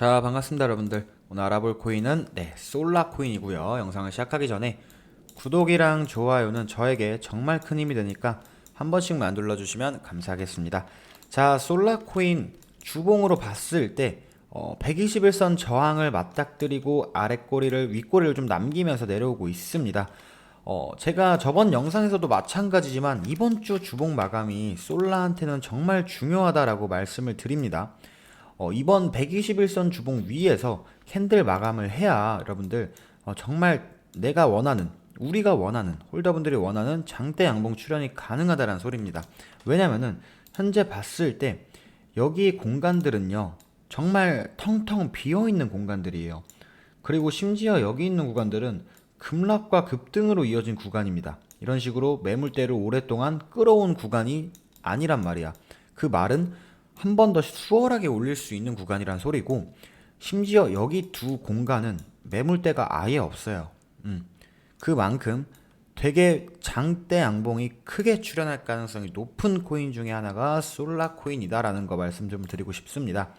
자 반갑습니다 여러분들. 오늘 알아볼 코인은 네 솔라 코인이고요. 영상을 시작하기 전에 구독이랑 좋아요는 저에게 정말 큰 힘이 되니까 한 번씩만 눌러주시면 감사하겠습니다. 자 솔라 코인 주봉으로 봤을 때 어, 121선 저항을 맞닥뜨리고 아랫꼬리를 윗꼬리를 좀 남기면서 내려오고 있습니다. 어, 제가 저번 영상에서도 마찬가지지만 이번 주 주봉 마감이 솔라한테는 정말 중요하다라고 말씀을 드립니다. 어, 이번 121선 주봉 위에서 캔들 마감을 해야 여러분들 어, 정말 내가 원하는 우리가 원하는 홀더분들이 원하는 장대 양봉 출현이 가능하다는 소리입니다. 왜냐면은 현재 봤을 때 여기 공간들은요 정말 텅텅 비어 있는 공간들이에요. 그리고 심지어 여기 있는 구간들은 급락과 급등으로 이어진 구간입니다. 이런 식으로 매물대를 오랫동안 끌어온 구간이 아니란 말이야. 그 말은 한 번 더 수월하게 올릴 수 있는 구간이란 소리고 심지어 여기 두 공간은 매물대가 아예 없어요. 음. 그만큼 되게 장대 양봉이 크게 출현할 가능성이 높은 코인 중에 하나가 솔라 코인이다라는 거 말씀 좀 드리고 싶습니다.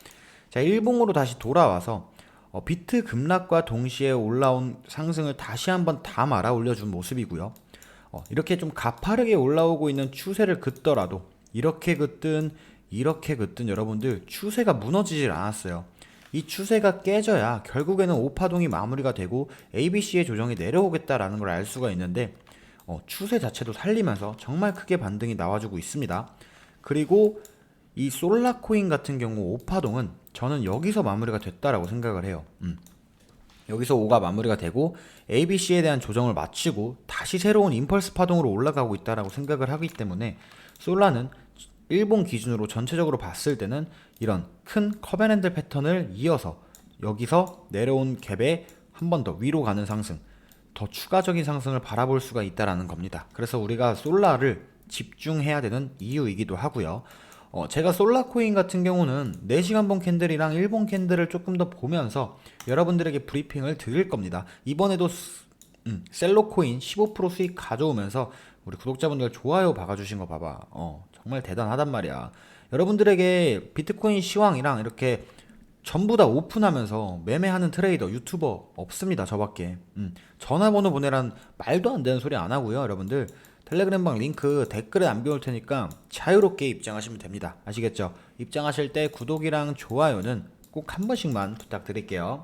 자, 일봉으로 다시 돌아와서 어, 비트 급락과 동시에 올라온 상승을 다시 한번 다 말아 올려준 모습이고요. 어, 이렇게 좀 가파르게 올라오고 있는 추세를 긋더라도 이렇게 긋든 이렇게 긋든 여러분들 추세가 무너지질 않았어요. 이 추세가 깨져야 결국에는 오파동이 마무리가 되고 ABC의 조정이 내려오겠다라는 걸 알 수가 있는데 어, 추세 자체도 살리면서 정말 크게 반등이 나와주고 있습니다. 그리고 이 솔라코인 같은 경우 오파동은 저는 여기서 마무리가 됐다라고 생각을 해요. 음. 여기서 5가 마무리가 되고 ABC에 대한 조정을 마치고 다시 새로운 임펄스 파동으로 올라가고 있다라고 생각을 하기 때문에 솔라는 일본 기준으로 전체적으로 봤을 때는 이런 큰 커베넨들 패턴을 이어서 여기서 내려온 갭에 한 번 더 위로 가는 상승 더 추가적인 상승을 바라볼 수가 있다라는 겁니다. 그래서 우리가 솔라를 집중해야 되는 이유이기도 하고요. 어, 제가 솔라 코인 같은 경우는 4시간 본 캔들이랑 일본 캔들을 조금 더 보면서 여러분들에게 브리핑을 드릴 겁니다. 이번에도 스- 음, 셀로 코인 15% 수익 가져오면서 우리 구독자분들 좋아요 박아주신 거 봐봐. 어, 정말 대단하단 말이야. 여러분들에게 비트코인 시황이랑 이렇게 전부 다 오픈하면서 매매하는 트레이더, 유튜버 없습니다. 저밖에. 음, 전화번호 보내란 말도 안 되는 소리 안 하고요, 여러분들. 텔레그램방 링크 댓글에 남겨놓을 테니까 자유롭게 입장하시면 됩니다. 아시겠죠? 입장하실 때 구독이랑 좋아요는 꼭 한 번씩만 부탁드릴게요.